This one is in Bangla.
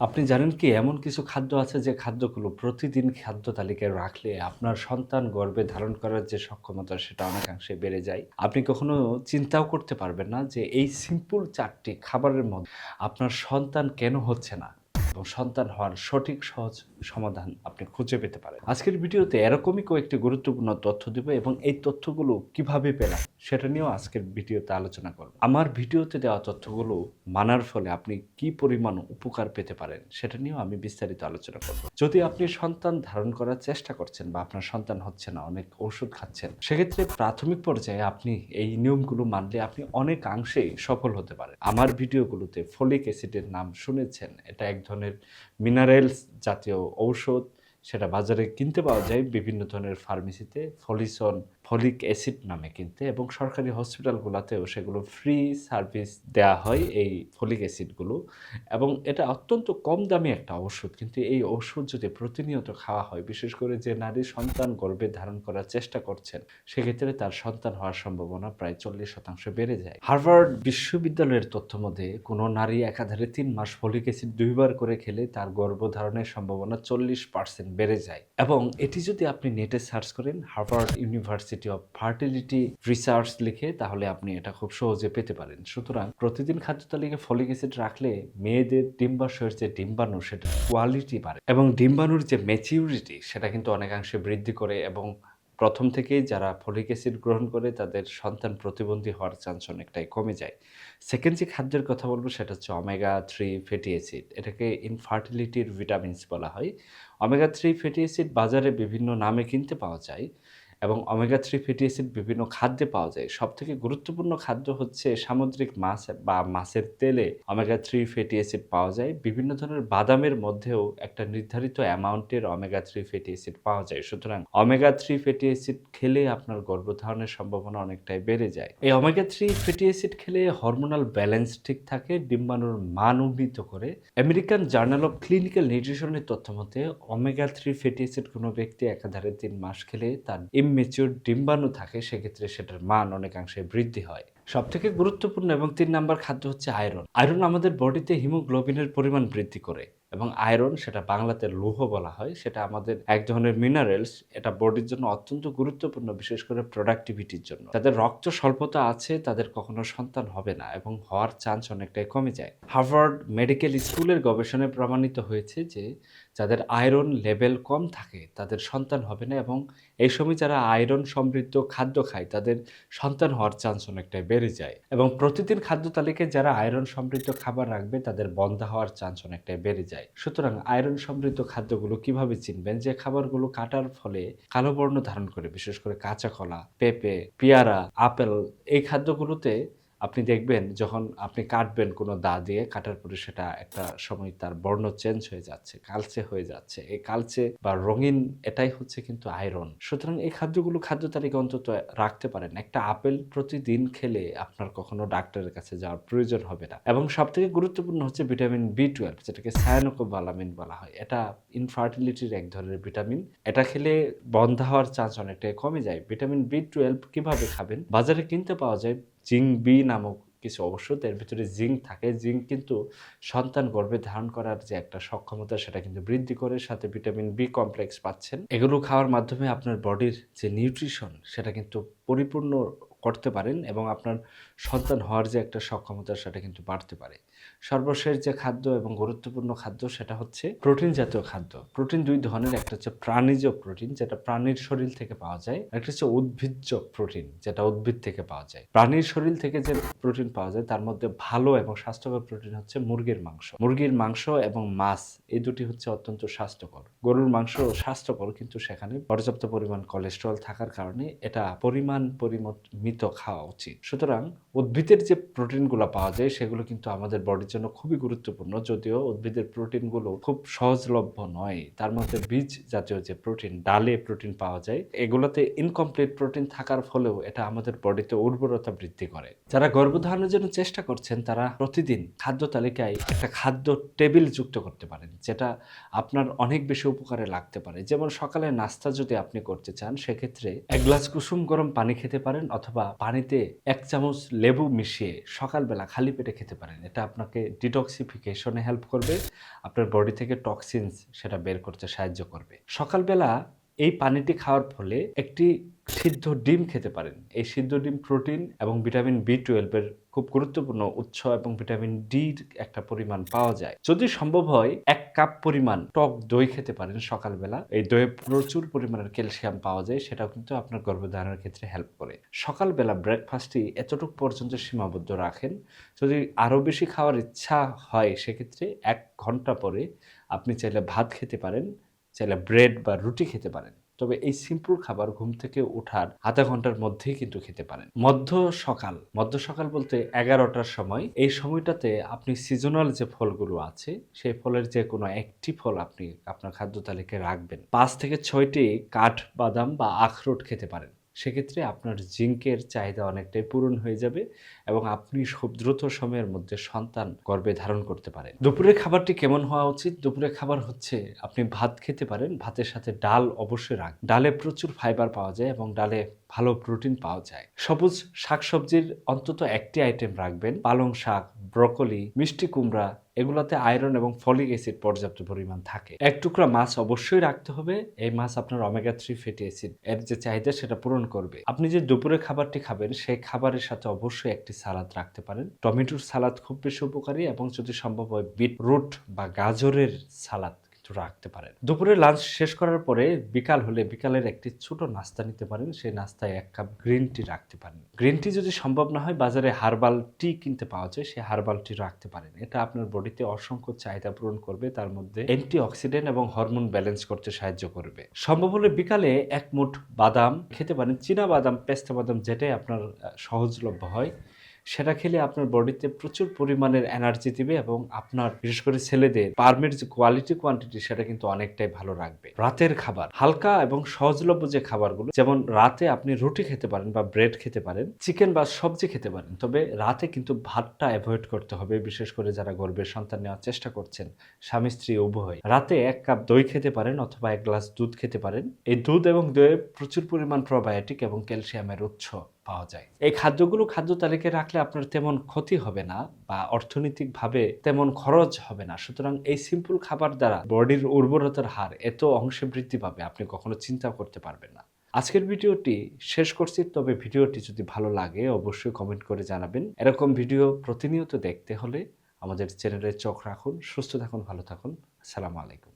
আপনি জানেন কি, এমন কিছু খাদ্য আছে যে খাদ্যগুলো প্রতিদিন খাদ্য তালিকায় রাখলে আপনার সন্তান গর্ভে ধারণ করার যে সক্ষমতা সেটা অনেকাংশে বেড়ে যায়। আপনি কখনো চিন্তাও করতে পারবেন না যে এই সিম্পল চারটি খাবারের মধ্যে আপনার সন্তান কেন হচ্ছে না। এবং সন্তান হওয়ার সঠিক, সহজ সমাধান আপনি খুঁজে পেতে পারেন। আজকের ভিডিওতে এরকমই কয়েকটি গুরুত্বপূর্ণ তথ্য দেব এবং এই তথ্যগুলো কীভাবে পেলাম সেটা নিয়েও আজকের ভিডিওতে আলোচনা করব। আমার ভিডিওতে দেওয়া তথ্যগুলো মানার ফলে আপনি কি পরিমাণ উপকার পেতে পারেন সেটা নিয়েও আমি বিস্তারিত আলোচনা করব। যদি আপনি সন্তান ধারণ করার চেষ্টা করছেন বা আপনার সন্তান হচ্ছে না, অনেক ওষুধ খাচ্ছেন, সেক্ষেত্রে প্রাথমিক পর্যায়ে আপনি এই নিয়মগুলো মানলে আপনি অনেকাংশেই সফল হতে পারেন। আমার ভিডিওগুলোতে ফলিক অ্যাসিডের নাম শুনেছেন, এটা এক ধরনের মিনারেলস জাতীয় ঔষধ সেটা বাজারে কিনতে পাওয়া যায় বিভিন্ন ধরনের ফার্মেসিতে ফলিসন ফলিক অ্যাসিড নামে কিনতে, এবং সরকারি হসপিটালগুলোতেও সেগুলো ফ্রি সার্ভিস দেওয়া হয় এই ফলিক অ্যাসিডগুলো। এবং এটা অত্যন্ত কম দামি একটা ওষুধ কিন্তু এই ওষুধ যদি প্রতিনিয়ত খাওয়া হয়, বিশেষ করে যে নারী সন্তান গর্ভে ধারণ করার চেষ্টা করছেন, সেক্ষেত্রে তার সন্তান হওয়ার সম্ভাবনা প্রায় চল্লিশ শতাংশ বেড়ে যায়। হার্ভার্ড বিশ্ববিদ্যালয়ের তথ্য মধ্যে কোনো নারী একাধারে তিন মাস ফলিক অ্যাসিড দুইবার করে খেলে তার গর্ভধারণের সম্ভাবনা চল্লিশ পার্সেন্ট বেড়ে যায়। এবং এটি যদি আপনি নেটে সার্চ করেন, Harvard university of fertility research লিখে তাহলে আপনি এটা খুব সহজে পেতে পারেন। সুতরাং প্রতিদিন খাদ্য তালিকায় ফলিক অ্যাসিড রাখলে মেয়েদের ডিম্বাশয়ের যে ডিম্বাণু সেটা কোয়ালিটি বাড়ে এবং ডিম্বাণুর যে ম্যাচিউরিটি সেটা কিন্তু অনেকাংশে বৃদ্ধি করে এবং প্রথম থেকেই যারা ফলিক অ্যাসিড গ্রহণ করে তাদের সন্তান প্রতিবন্ধী হওয়ার চান্স অনেকটাই কমে যায়। সেকেন্ড যে খাদ্যের কথা বলব সেটা হচ্ছে অমেগা থ্রি ফ্যাটি অ্যাসিড এটাকে ইনফার্টিলিটির ভিটামিনস বলা হয়। অমেগা থ্রি ফ্যাটি অ্যাসিড বাজারে বিভিন্ন নামে কিনতে পাওয়া যায়। এবং অমেগা থ্রি ফ্যাটি অ্যাসিড বিভিন্ন খাদ্যে পাওয়া যায়। সব থেকে গুরুত্বপূর্ণ খাদ্য হচ্ছে সামুদ্রিক মাছ বা মাছের তেলে অমেগা থ্রি ফ্যাটি অ্যাসিড পাওয়া যায়। বিভিন্ন ধরনের বাদামের মধ্যেও একটা নির্ধারিত অ্যামাউন্টের অমেগা থ্রি ফ্যাটি অ্যাসিড পাওয়া যায়। সুতরাং অমেগা থ্রি ফ্যাটি অ্যাসিড খেলে আপনার গর্ভধারণের সম্ভাবনা অনেকটাই বেড়ে যায়। এই অমেগা থ্রি ফ্যাটি অ্যাসিড খেলে হরমোনাল ব্যালেন্স ঠিক থাকে, ডিম্বাণুর মান উন্নীত করে। আমেরিকান জার্নাল অফ ক্লিনিক্যাল নিউট্রিশনের তথ্য মতে অমেগা থ্রি ফ্যাটি অ্যাসিড কোনো ব্যক্তি একাধারে তিন মাস খেলে তার ইমমেচিউর ডিম্বাণু থাকে, সেক্ষেত্রে সেটার মান অনেকাংশে বৃদ্ধি হয়। সব থেকে গুরুত্বপূর্ণ এবং তিন নাম্বার খাদ্য হচ্ছে আয়রন। আয়রন আমাদের বডিতে হিমোগ্লোবিনের পরিমাণ বৃদ্ধি করে। এবং আয়রন সেটা বাংলাতে লৌহ বলা হয়, সেটা আমাদের এক ধরনের মিনারেলস এটা বডির জন্য অত্যন্ত গুরুত্বপূর্ণ, বিশেষ করে প্রোডাক্টিভিটির জন্য। তাদের রক্ত স্বল্পতা আছে, তাদের কখনো সন্তান হবে না এবং হওয়ার চান্স অনেকটাই কমে যায়। হার্ভার্ড মেডিকেল স্কুলের গবেষণায় প্রমাণিত হয়েছে যে, যাদের আয়রন লেভেল কম থাকে, তাদের সন্তান হবে না এবং এই সময় যারা আয়রন সমৃদ্ধ খাদ্য খায়, তাদের সন্তান হওয়ার চান্স অনেকটাই বেড়ে যায় এবং প্রতিদিন খাদ্য তালিকায় যারা আয়রন সমৃদ্ধ খাবার রাখবে, তাদের বন্ধা হওয়ার চান্স অনেকটাই বেড়ে যায়। সুতরাং আয়রন সমৃদ্ধ খাদ্যগুলো কীভাবে চিনবেন? যে খাবারগুলো কাটার ফলে কালো বর্ণ ধারণ করে, বিশেষ করে কাঁচা কলা, পেঁপে, পেয়ারা, আপেল, এই খাদ্যগুলোতে আপনি দেখবেন যখন আপনি কাটবেন কোনো দা দিয়ে, কাটার পরে সেটা একটা সময় তার বর্ণ চেঞ্জ হয়ে যাচ্ছে, কালচে হয়ে যাচ্ছে। এই কালচে বা রঙিন এটাই হচ্ছে কিন্তু আয়রন সুতরাং এই খাদ্যগুলো খাদ্য তালিকা অন্তত রাখতে পারেন। একটা আপেল প্রতিদিন খেলে আপনার কখনো ডাক্তারের কাছে যাওয়ার প্রয়োজন হবে না। এবং সব থেকে গুরুত্বপূর্ণ হচ্ছে ভিটামিন বি টুয়েলভ যেটাকে সায়ানোকোবালামিন বলা হয়। এটা ইনফার্টিলিটির এক ধরনের ভিটামিন এটা খেলে বন্ধ হওয়ার চান্স অনেকটাই কমে যায়। ভিটামিন বি টুয়েলভ কীভাবে খাবেন? বাজারে কিনতে পাওয়া যায় জিঙ্ক বি নামক কিছু ওষুধ এর ভিতরে জিঙ্ক থাকে। জিঙ্ক কিন্তু সন্তান গর্ভে ধারণ করার যে একটা সক্ষমতা, সেটা কিন্তু বৃদ্ধি করে, সাথে ভিটামিন বি কমপ্লেক্স পাচ্ছেন। এগুলো খাওয়ার মাধ্যমে আপনার বডির যে নিউট্রিশন, সেটা কিন্তু পরিপূর্ণ করতে পারেন এবং আপনার সন্তান হওয়ার যে একটা সক্ষমতা, সেটা কিন্তু বাড়তে পারে। সর্বশেষ যে খাদ্য এবং গুরুত্বপূর্ণ খাদ্য, সেটা হচ্ছে প্রোটিন জাতীয় খাদ্য। প্রোটিন দুই ধরনের, একটা হচ্ছে প্রাণীজ প্রোটিন, যেটা প্রাণীর শরীর থেকে পাওয়া যায় একটা হচ্ছে উদ্ভিজ্জ প্রোটিন, যেটা উদ্ভিদ থেকে পাওয়া যায়। প্রাণীর শরীর থেকে যে প্রোটিন পাওয়া যায়, তার মধ্যে ভালো এবং স্বাস্থ্যকর প্রোটিন হচ্ছে মুরগির মাংস। মুরগির মাংস এবং মাছ, এই দুটি হচ্ছে অত্যন্ত স্বাস্থ্যকর। গরুর মাংস স্বাস্থ্যকর, কিন্তু সেখানে পর্যাপ্ত পরিমাণ কোলেস্ট্রল থাকার কারণে এটা পরিমাণ পরিমিত খাওয়া উচিত। সুতরাং উদ্ভিদের যে প্রোটিনগুলো পাওয়া যায়, সেগুলো কিন্তু আমাদের বডির জন্য খুবই গুরুত্বপূর্ণ। যদিও উদ্ভিদের প্রোটিনগুলো খুব সহজলভ্য নয়, তার মধ্যে বীজ জাতীয় যে প্রোটিন, ডালে প্রোটিন পাওয়া যায়, এগুলোতে ইনকমপ্লিট প্রোটিন থাকার ফলেও এটা আমাদের বডিতে উর্বরতা বৃদ্ধি করে। যারা গর্ভধারণের জন্য চেষ্টা করছেন, তারা প্রতিদিন খাদ্য তালিকায় একটা খাদ্য টেবিল যুক্ত করতে পারেন, যেটা আপনার অনেক বেশি উপকারে লাগতে পারে। যেমন সকালে নাস্তা যদি আপনি করতে চান, সেক্ষেত্রে এক গ্লাস কুসুম গরম পানি খেতে পারেন, অথবা পানিতে এক চামচ লেবু মিশিয়ে সকালবেলা খালি পেটে খেতে পারেন। এটা আপনাকে ডিটক্সিফিকেশনে হেল্প করবে। আপনার বডি থেকে টক্সিনস সেটা বের করতে সাহায্য করবে। সকালবেলা এই পানিটি খাওয়ার ফলে একটি সিদ্ধ ডিম খেতে পারেন। এই সিদ্ধ ডিম প্রোটিন এবং ভিটামিন বি টুয়েলভের খুব গুরুত্বপূর্ণ উৎস এবং ভিটামিন ডির একটা পরিমাণ পাওয়া যায়। যদি সম্ভব হয়, এক কাপ পরিমাণ টক দই খেতে পারেন সকালবেলা। এই দইয়ে প্রচুর পরিমাণের ক্যালসিয়াম পাওয়া যায়, সেটাও কিন্তু আপনার গর্ভধারণের ক্ষেত্রে হেল্প করে। সকালবেলা ব্রেকফাস্টটি এতটুকু পর্যন্ত সীমাবদ্ধ রাখেন। যদি আরও বেশি খাওয়ার ইচ্ছা হয়, সেক্ষেত্রে এক ঘণ্টা পরে আপনি চাইলে ভাত খেতে পারেন। চাইলে ব্রেড বা রুটি খেতে পারেন। তবে এই সিম্পল খাবার ঘুম থেকে ওঠার আধা ঘণ্টার মধ্যেই কিন্তু খেতে পারেন। মধ্য সকাল মধ্য সকাল বলতে এগারোটার সময়, এই সময়টাতে আপনি সিজনাল যে ফলগুলো আছে, সেই ফলের যে কোনো একটি ফল আপনি আপনার খাদ্য তালিকায় রাখবেন। পাঁচ থেকে ছয়টি কাঠ বাদাম বা আখরোট খেতে পারেন। সেক্ষেত্রে আপনার জিঙ্কের চাহিদা অনেকটাই পূরণ হয়ে যাবে এবং আপনি দ্রুত সময়ের মধ্যে সন্তান গর্ভে ধারণ করতে পারেন। দুপুরের খাবারটি কেমন হওয়া উচিত? দুপুরের খাবার হচ্ছে, আপনি ভাত খেতে পারেন, ভাতের সাথে ডাল অবশ্যই রাখ ডালে প্রচুর ফাইবার পাওয়া যায় এবং ডালে ভালো প্রোটিন পাওয়া যায়। সবুজ শাকসবজির অন্তত একটি আইটেম রাখবেন, পালং শাক, ব্রকলি, মিষ্টি কুমড়া এগুলোতে আয়রন এবং ফলিক অ্যাসিড পর্যাপ্ত পরিমাণ থাকে। এক টুকরা মাছ অবশ্যই রাখতে হবে। এই মাছ আপনার অমেগা থ্রি ফ্যাটি অ্যাসিড এর যে চাহিদা সেটা পূরণ করবে। আপনি যে দুপুরে খাবারটি খাবেন, সেই খাবারের সাথে অবশ্যই একটি সালাদ রাখতে পারেন। টমেটোর সালাদ খুব বেশি উপকারী এবং যদি সম্ভব হয় বিট রুট বা গাজরের সালাদ কিন্তু রাখতে পারেন। দুপুরে লাঞ্চ শেষ করার পরে বিকাল হলে বিকালের একটি ছোট নাস্তা নিতে পারেন। সেই নাস্তায় এক কাপ গ্রিন টি রাখতে পারেন। গ্রিন টি যদি সম্ভব না হয়, বাজারে হার্বাল টি কিনতে পাওয়া যায়, সেই হার্বাল টি রাখতে পারেন। এটা আপনার বডিতে অসংখ্য চাহিদা পূরণ করবে, তার মধ্যে অ্যান্টি অক্সিডেন্ট এবং হরমোন ব্যালেন্স করতে সাহায্য করবে। সম্ভব হলে বিকালে এক মুঠ বাদাম খেতে পারেন। চীনা বাদাম, পেস্তা বাদাম, যেটাই আপনার সহজলভ্য হয়। সেটা খেলে আপনার বডিতে প্রচুর পরিমাণের এনার্জি দিবে এবং আপনার, বিশেষ করে ছেলেদের পারমের যে কোয়ালিটি কোয়ান্টিটি সেটা কিন্তু অনেকটাই ভালো রাখবে। রাতের খাবার, হালকা এবং সহজলভ্য যে খাবারগুলো, যেমন রাতে আপনি রুটি খেতে পারেন বা ব্রেড খেতে পারেন চিকেন বা সবজি খেতে পারেন, তবে রাতে কিন্তু ভাতটা অ্যাভয়েড করতে হবে, বিশেষ করে যারা গর্ভের সন্তান নেওয়ার চেষ্টা করছেন, স্বামী, স্ত্রী, উভয়। রাতে এক কাপ দই খেতে পারেন অথবা এক গ্লাস দুধ খেতে পারেন। এই দুধ এবং দইয়ে প্রচুর পরিমাণ প্রোবায়োটিক এবং ক্যালসিয়ামের উৎস। পাওয়া যায়। এই খাদ্যগুলো খাদ্য তালিকায় রাখলে আপনার তেমন ক্ষতি হবে না বা অর্থনৈতিকভাবে তেমন খরচ হবে না। সুতরাং এই সিম্পল খাবার দ্বারা বডির উর্বরতার হার এত অংশে বৃদ্ধি পাবে, আপনি কখনো চিন্তা করতে পারবেন না। আজকের ভিডিওটি শেষ করছি, তবে ভিডিওটি যদি ভালো লাগে অবশ্যই কমেন্ট করে জানাবেন। এরকম ভিডিও প্রতিনিয়ত দেখতে হলে আমাদের চ্যানেলে চোখ রাখুন, সুস্থ থাকুন, ভালো থাকুন। আসসালামু আলাইকুম।